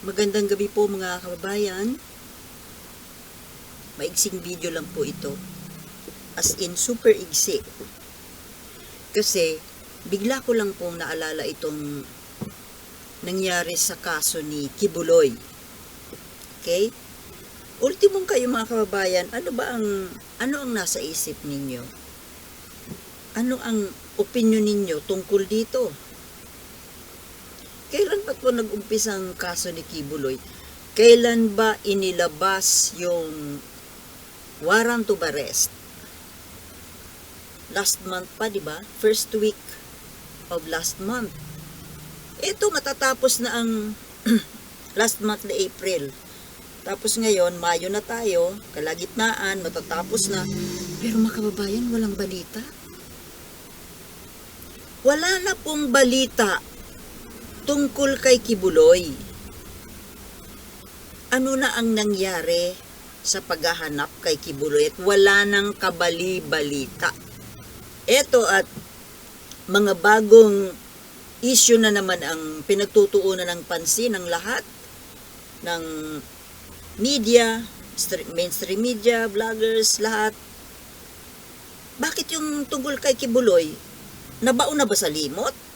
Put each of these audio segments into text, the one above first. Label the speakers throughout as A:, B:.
A: Magandang gabi po mga kababayan. Maigsing video lang po ito. As in, super igsi. Kasi, bigla ko lang pong naalala itong nangyari sa kaso ni Kibuloy. Okay? Ultimong kayo mga kababayan, ano ba ang, ano ang nasa isip ninyo? Ano ang opinion ninyo tungkol dito? Kailan ba po nag-umpisa ang kaso ni Kibuloy? Kailan ba inilabas yung warrant of arrest? Last month pa, di ba? First week of last month. Ito, matatapos na ang last month na April. Tapos ngayon, Mayo na tayo, kalagitnaan, matatapos na. Pero mga kababayan, walang balita. Wala na pong balita tungkol kay Kibuloy. Ano na ang nangyari sa paghahanap kay Kibuloy at wala nang kabali-balita. Ito at mga bagong issue na naman ang pinagtutuunan ng pansin ng lahat ng media, stre- mainstream media, vloggers, lahat. Bakit yung tungkol kay Kibuloy? Nabaon na ba sa limot?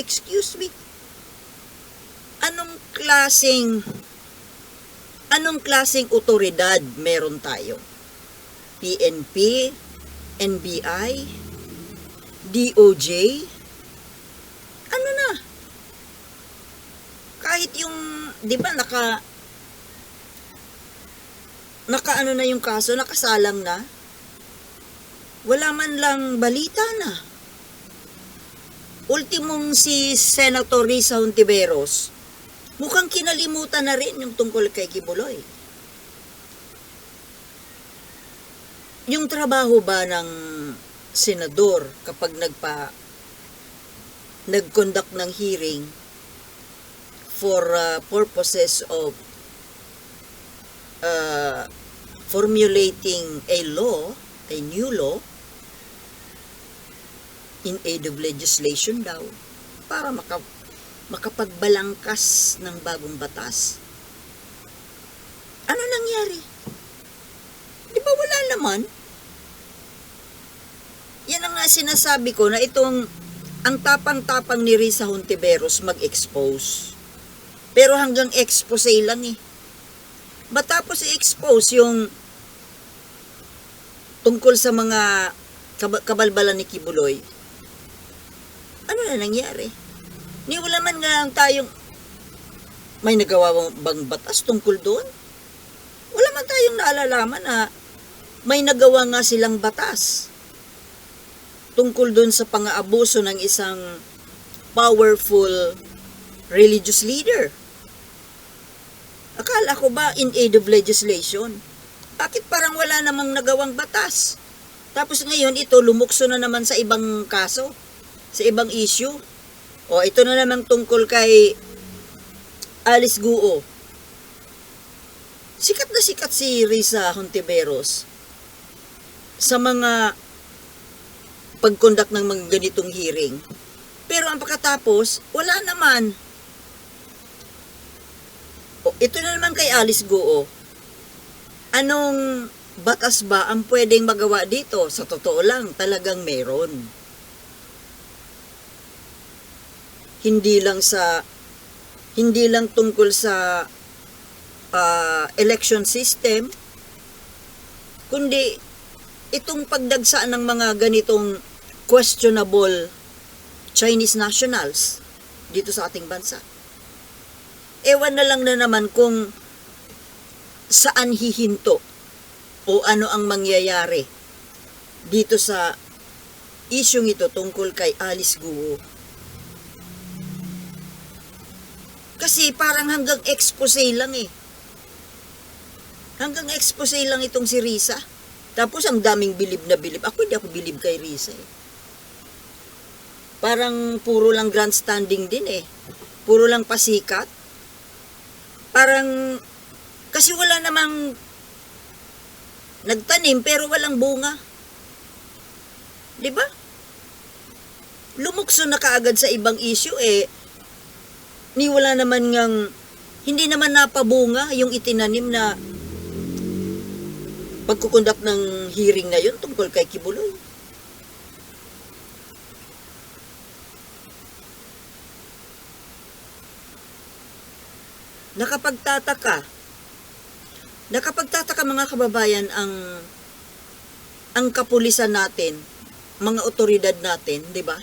A: Excuse me. Anong klaseng anong klaseng otoridad meron tayo? PNP, NBI, DOJ? Ano na? Kahit yung, di ba, naka, naka ano na yung kaso, nakasalang na, wala man lang balita na ultimong si Senator Risa Hontiveros, mukhang kinalimutan na rin yung tungkol kay Kibuloy. Yung trabaho ba ng senador kapag nagpa nag-conduct ng hearing for uh, purposes of uh, formulating a law, a new law, in aid of legislation daw para maka, makapagbalangkas ng bagong batas. Ano nangyari? Di ba wala naman? Yan ang nga sinasabi ko na itong ang tapang-tapang ni Risa Hontiveros mag-expose. Pero hanggang expose lang eh. Matapos i-expose yung tungkol sa mga kab- kabalbalan ni Kibuloy, ano na nangyari? Ni wala man nga tayong may nagawa bang batas tungkol doon? Wala man tayong naalalaman na may nagawa nga silang batas tungkol doon sa pang-aabuso ng isang powerful religious leader. Akala ko ba in aid of legislation? Bakit parang wala namang nagawang batas? Tapos ngayon ito lumukso na naman sa ibang kaso sa ibang issue. O, ito na naman tungkol kay Alice Guo. Sikat na sikat si Risa Hontiveros sa mga pag-conduct ng mga ganitong hearing. Pero ang pagkatapos, wala naman. O, ito na naman kay Alice Guo. Anong batas ba ang pwedeng magawa dito? Sa totoo lang, talagang meron. Hindi lang sa hindi lang tungkol sa uh, election system kundi itong pagdagsaan ng mga ganitong questionable Chinese nationals dito sa ating bansa. Ewan na lang na naman kung saan hihinto o ano ang mangyayari dito sa isyong ito tungkol kay Alice Guo Kasi parang hanggang expose lang eh. Hanggang expose lang itong si Risa. Tapos ang daming bilib na bilib. Ako hindi ako bilib kay Risa eh. Parang puro lang grandstanding din eh. Puro lang pasikat. Parang, kasi wala namang nagtanim pero walang bunga. 'Di ba? Lumukso na kaagad sa ibang issue eh ni wala naman ngang hindi naman napabunga yung itinanim na pagkukundak ng hearing na yun tungkol kay Kibuloy. Nakapagtataka. Nakapagtataka mga kababayan ang ang kapulisan natin, mga otoridad natin, 'di ba?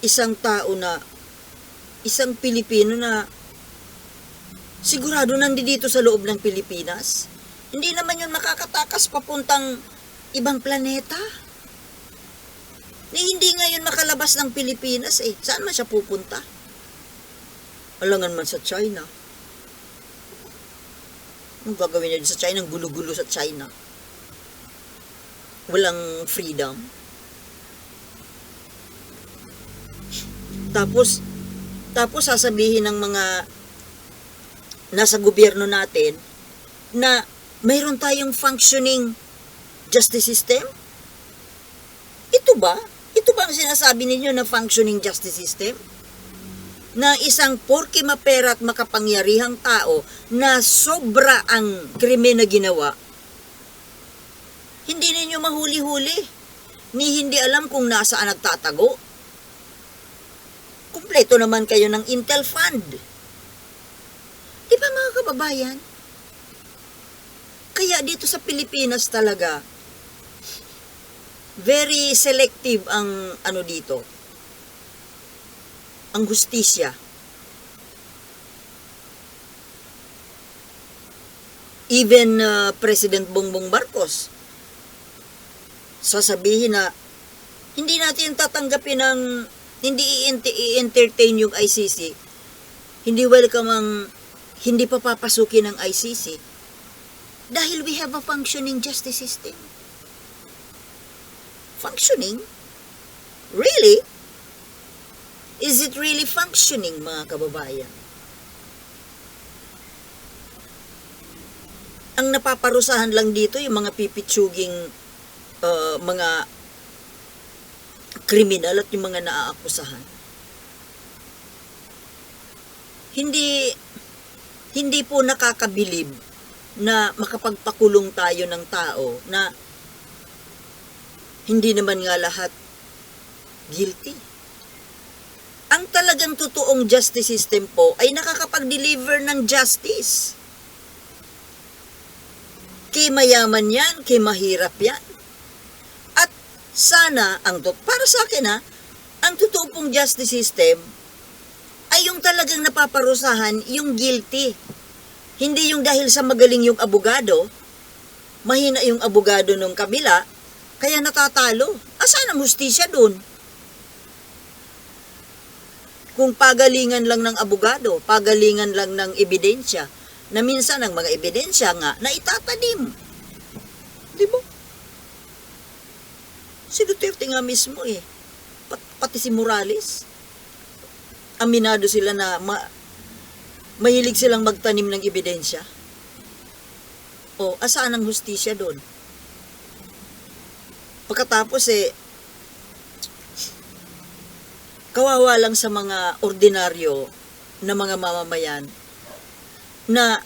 A: Isang tao na isang Pilipino na sigurado nandito sa loob ng Pilipinas. Hindi naman yun makakatakas papuntang ibang planeta. Ni hindi ngayon makalabas ng Pilipinas eh. Saan man siya pupunta? Alangan man sa China. Anong gagawin niya sa China? Ang gulo-gulo sa China. Walang freedom. Tapos, tapos sasabihin ng mga nasa gobyerno natin na mayroon tayong functioning justice system? Ito ba? Ito ba ang sinasabi ninyo na functioning justice system? Na isang porke mapera at makapangyarihang tao na sobra ang krimen na ginawa, hindi ninyo mahuli-huli, ni hindi alam kung nasaan nagtatago. Kumpleto naman kayo ng Intel Fund. Di ba mga kababayan? Kaya dito sa Pilipinas talaga, very selective ang ano dito, ang hustisya. Even uh, President Bongbong Marcos, sasabihin na hindi natin tatanggapin ng hindi i-entertain yung ICC. Hindi welcome ang hindi pa papasukin ng ICC dahil we have a functioning justice system. Functioning? Really? Is it really functioning, mga kababayan? Ang napaparusahan lang dito yung mga pipitsuging uh, mga kriminal at yung mga naaakusahan. Hindi hindi po nakakabilib na makapagpakulong tayo ng tao na hindi naman nga lahat guilty. Ang talagang totoong justice system po ay nakakapag-deliver ng justice. Kay mayaman yan, kay mahirap yan. Sana, ang para sa akin ha, ang totoo pong justice system ay yung talagang napaparusahan yung guilty. Hindi yung dahil sa magaling yung abogado, mahina yung abogado nung kabila, kaya natatalo. Asan ang hustisya dun? Kung pagalingan lang ng abogado, pagalingan lang ng ebidensya, na minsan ang mga ebidensya nga na itatanim. Di ba? Si Duterte nga mismo eh. Pat, pati si Morales. Aminado sila na ma, mahilig silang magtanim ng ebidensya. O, asaan ang hustisya doon? Pagkatapos eh, kawawa lang sa mga ordinaryo na mga mamamayan na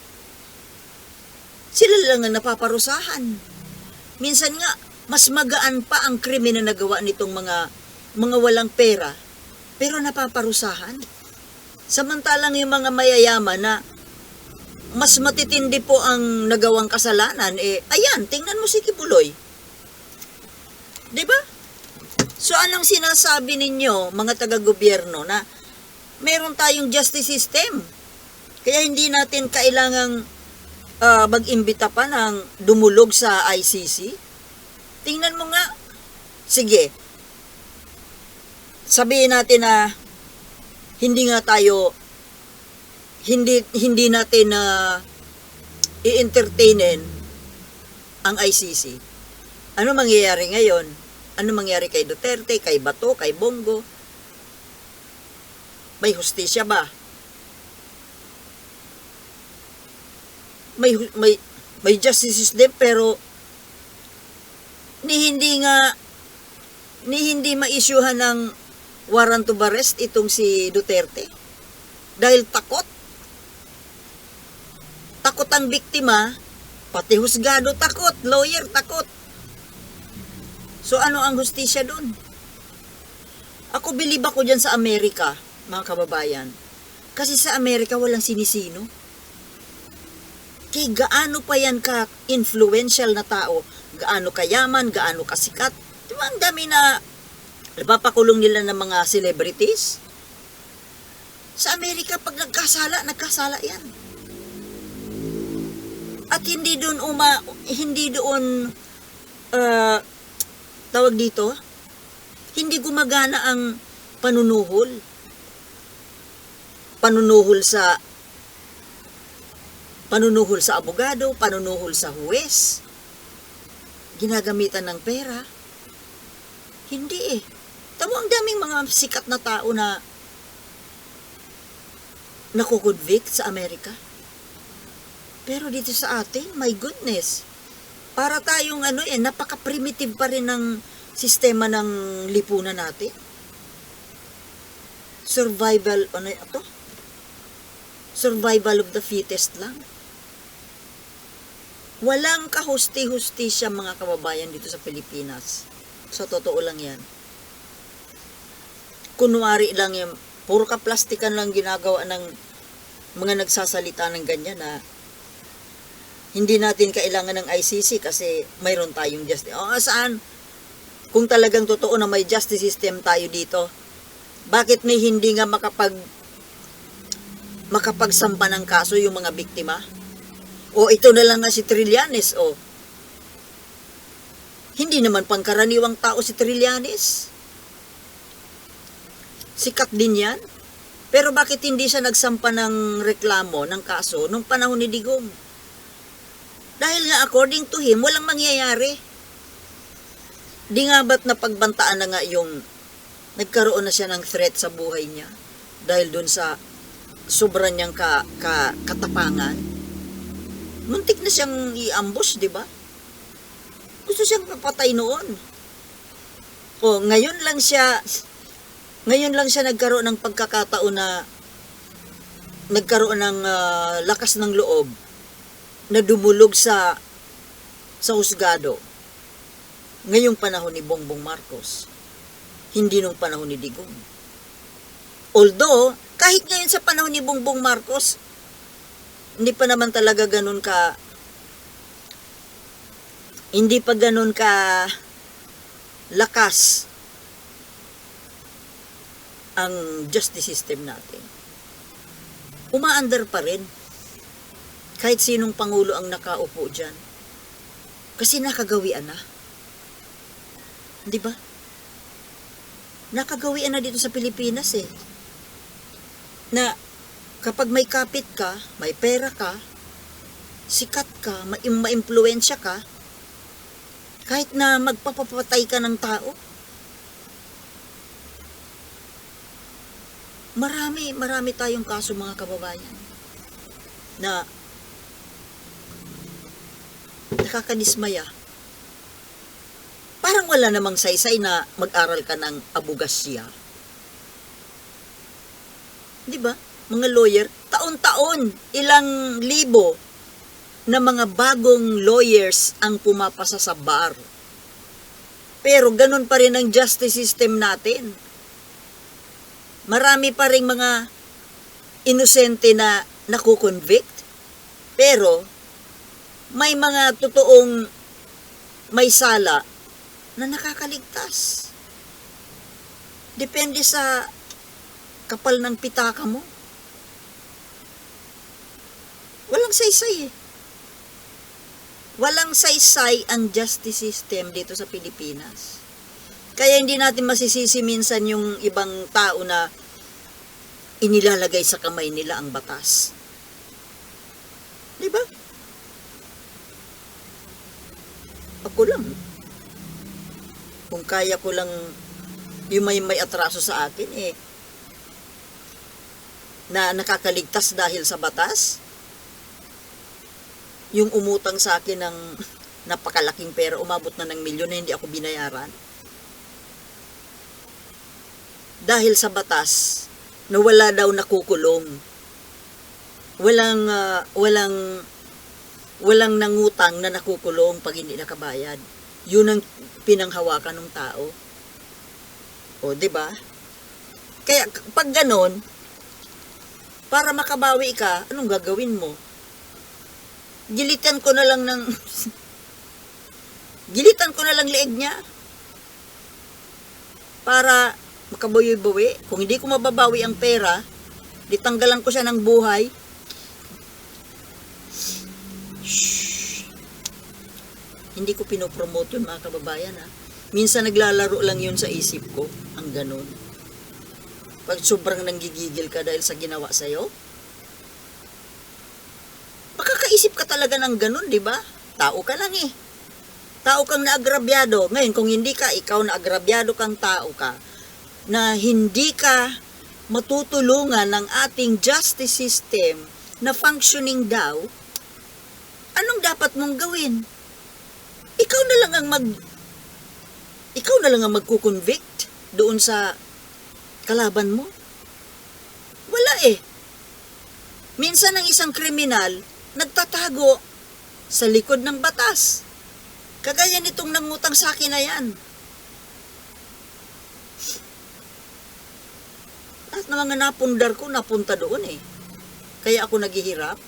A: sila lang ang napaparusahan. Minsan nga, mas magaan pa ang krimen na nagawa nitong mga mga walang pera, pero napaparusahan. Samantalang yung mga mayayaman na mas matitindi po ang nagawang kasalanan, eh, ayan, tingnan mo si Kibuloy. 'Di ba? So anong sinasabi ninyo, mga taga-gobyerno, na meron tayong justice system? Kaya hindi natin kailangang uh, mag-imbita pa ng dumulog sa ICC? Tingnan mo nga. Sige. Sabihin natin na hindi nga tayo hindi hindi natin na uh, i-entertainin ang ICC. Ano mangyayari ngayon? Ano mangyayari kay Duterte, kay Bato, kay Bongo? May hustisya ba? May may may justice system pero ni hindi nga ni hindi ma-issuehan ng warrant of arrest itong si Duterte. Dahil takot. Takot ang biktima, pati husgado takot, lawyer takot. So ano ang hustisya doon? Ako bilib ako dyan sa Amerika, mga kababayan. Kasi sa Amerika walang sinisino. Kay gaano pa yan ka influential na tao, gaano kayaman, gaano kasikat. Di ba ang dami na napapakulong nila ng mga celebrities? Sa Amerika, pag nagkasala, nagkasala yan. At hindi doon uma, hindi doon, uh, tawag dito, hindi gumagana ang panunuhol. Panunuhol sa panunuhol sa abogado, panunuhol sa huwes. Ginagamitan ng pera. Hindi eh. Tamo ang daming mga sikat na tao na nakukonvict sa Amerika. Pero dito sa atin, my goodness, para tayong ano eh, napaka-primitive pa rin ng sistema ng lipunan natin. Survival, ano ito? Survival of the fittest lang. Walang kahusti-husti siya mga kababayan dito sa Pilipinas. Sa totoo lang yan. Kunwari lang yung, puro ka plastikan lang ginagawa ng mga nagsasalita ng ganyan na hindi natin kailangan ng ICC kasi mayroon tayong justice. O saan? Kung talagang totoo na may justice system tayo dito, bakit may hindi nga makapag makapagsampa ng kaso yung mga biktima? O ito na lang na si Trillanes, o. Hindi naman pangkaraniwang tao si Trillanes. Sikat din yan. Pero bakit hindi siya nagsampa ng reklamo, ng kaso, nung panahon ni Digong? Dahil nga according to him, walang mangyayari. Di nga ba't napagbantaan na nga yung nagkaroon na siya ng threat sa buhay niya dahil dun sa sobrang niyang ka, ka, katapangan. Muntik na siyang i-ambush, di ba? Gusto siyang papatay noon. O, ngayon lang siya, ngayon lang siya nagkaroon ng pagkakataon na nagkaroon ng ah, lakas ng loob na dumulog sa sa husgado. Ngayong panahon ni Bongbong Marcos. Hindi nung panahon ni Digong. Although, kahit ngayon sa panahon ni Bongbong Marcos, hindi pa naman talaga ganun ka hindi pa ganun ka lakas ang justice system natin. Umaandar pa rin kahit sinong pangulo ang nakaupo dyan. Kasi nakagawian na. Di ba? Nakagawian na dito sa Pilipinas eh. Na kapag may kapit ka, may pera ka, sikat ka, ma- ma-impluensya ka, kahit na magpapapatay ka ng tao, marami, marami tayong kaso mga kababayan na nakakadismaya. Parang wala namang saysay na mag-aral ka ng abugasya. Di ba? Mga lawyer, taon-taon, ilang libo na mga bagong lawyers ang pumapasa sa bar. Pero ganun pa rin ang justice system natin. Marami pa rin mga inosente na nakukonvict. Pero may mga totoong may sala na nakakaligtas. Depende sa kapal ng pitaka mo. Walang saysay eh. Walang saysay ang justice system dito sa Pilipinas. Kaya hindi natin masisisi minsan yung ibang tao na inilalagay sa kamay nila ang batas. Di ba? Ako lang. Kung kaya ko lang yung may may atraso sa akin eh na nakakaligtas dahil sa batas yung umutang sa akin ng napakalaking pera umabot na ng milyon na hindi ako binayaran dahil sa batas na wala daw nakukulong. Walang ah, walang walang nangutang na nakukulong pag hindi nakabayad. Yun ang pinanghawakan ng tao. O, di ba? Kaya pag ganon, para makabawi ka, anong gagawin mo? Gilitan ko na lang ng gilitan ko na lang leeg niya para makabawi-bawi. Kung hindi ko mababawi ang pera, ditanggalan ko siya ng buhay. Hindi ko pinopromote yun mga kababayan ha. Minsan naglalaro lang yun sa isip ko. Ang ganun. Pag sobrang nanggigigil ka dahil sa ginawa sa'yo, makakaisip ka talaga ng ganun, di ba? Tao ka lang eh. Tao kang naagrabyado. Ngayon, kung hindi ka, ikaw naagrabyado kang tao ka, na hindi ka matutulungan ng ating justice system na functioning daw, anong dapat mong gawin? Ikaw na lang ang mag ikaw na lang ang magkukonvict doon sa kalaban mo. Wala eh. Minsan ang isang kriminal nagtatago sa likod ng batas. Kagaya nitong nangutang sa akin na yan. At na mga napundar ko, napunta doon eh. Kaya ako naghihirap.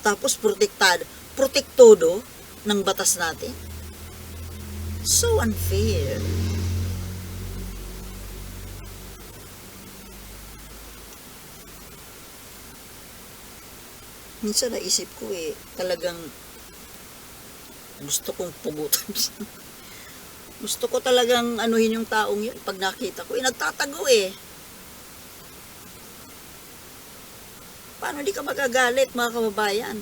A: Tapos protektado, protektodo ng batas natin. So unfair. Minsan naisip ko eh, talagang gusto kong pugutan. gusto ko talagang anuhin yung taong yun pag nakita ko. Eh, nagtatago eh. Paano di ka magagalit mga kababayan?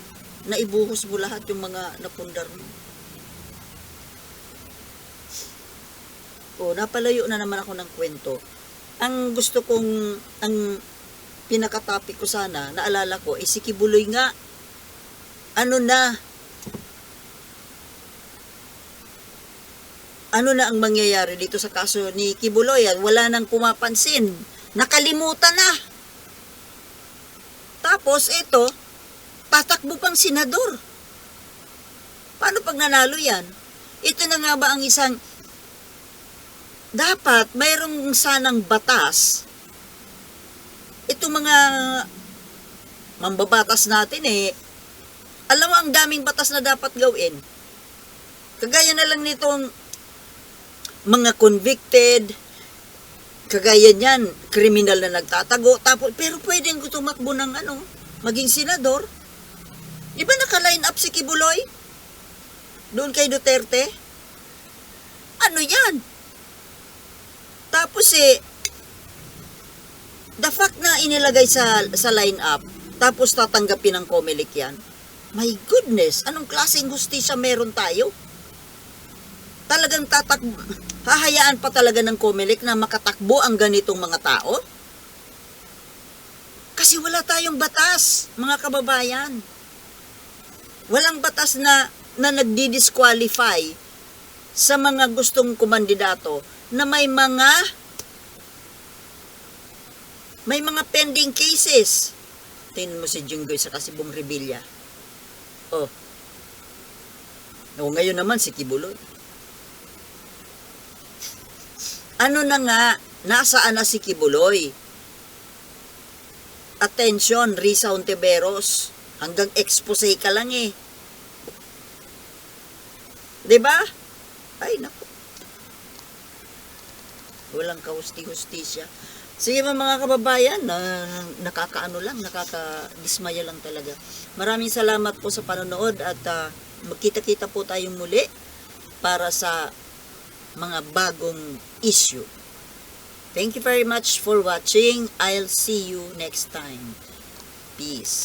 A: Na ibuhos mo lahat yung mga napundar mo. O, napalayo na naman ako ng kwento. Ang gusto kong, ang pinaka-topic ko sana, naalala ko, eh si Kibuloy nga, ano na, ano na ang mangyayari dito sa kaso ni Kibuloy? Wala nang pumapansin. Nakalimutan na. Tapos, ito, tatakbo pang senador. Paano pag nanalo yan? Ito na nga ba ang isang, dapat mayroong sanang batas. Ito mga mambabatas natin eh, alam mo ang daming batas na dapat gawin. Kagaya na lang nitong mga convicted, kagaya niyan, kriminal na nagtatago, tapos, pero pwedeng tumakbo ng ano, maging senador. Di ba naka-line up si Kibuloy? Doon kay Duterte? Ano yan? Tapos eh, the fact na inilagay sa, sa line up, tapos tatanggapin ng Comelec yan, my goodness, anong klaseng hustisya meron tayo? Talagang tatak hahayaan pa talaga ng Comelec na makatakbo ang ganitong mga tao? Kasi wala tayong batas, mga kababayan. Walang batas na, na nagdi-disqualify sa mga gustong kumandidato na may mga may mga pending cases. Tingnan mo si Jinggoy sa Kasibong Rebilla. Oh. O ngayon naman si Kibuloy. Ano na nga, nasaan na si Kibuloy? Attention, Risa Ontiveros. Hanggang expose ka lang eh. 'Di ba? Ay, naku. Walang kahusti-hustisya. Sige mga kababayan, na nakakaano lang, nakakadismaya lang talaga. Maraming salamat po sa panonood at ah, magkita-kita po tayong muli para sa mga bagong issue. Thank you very much for watching. I'll see you next time. Peace.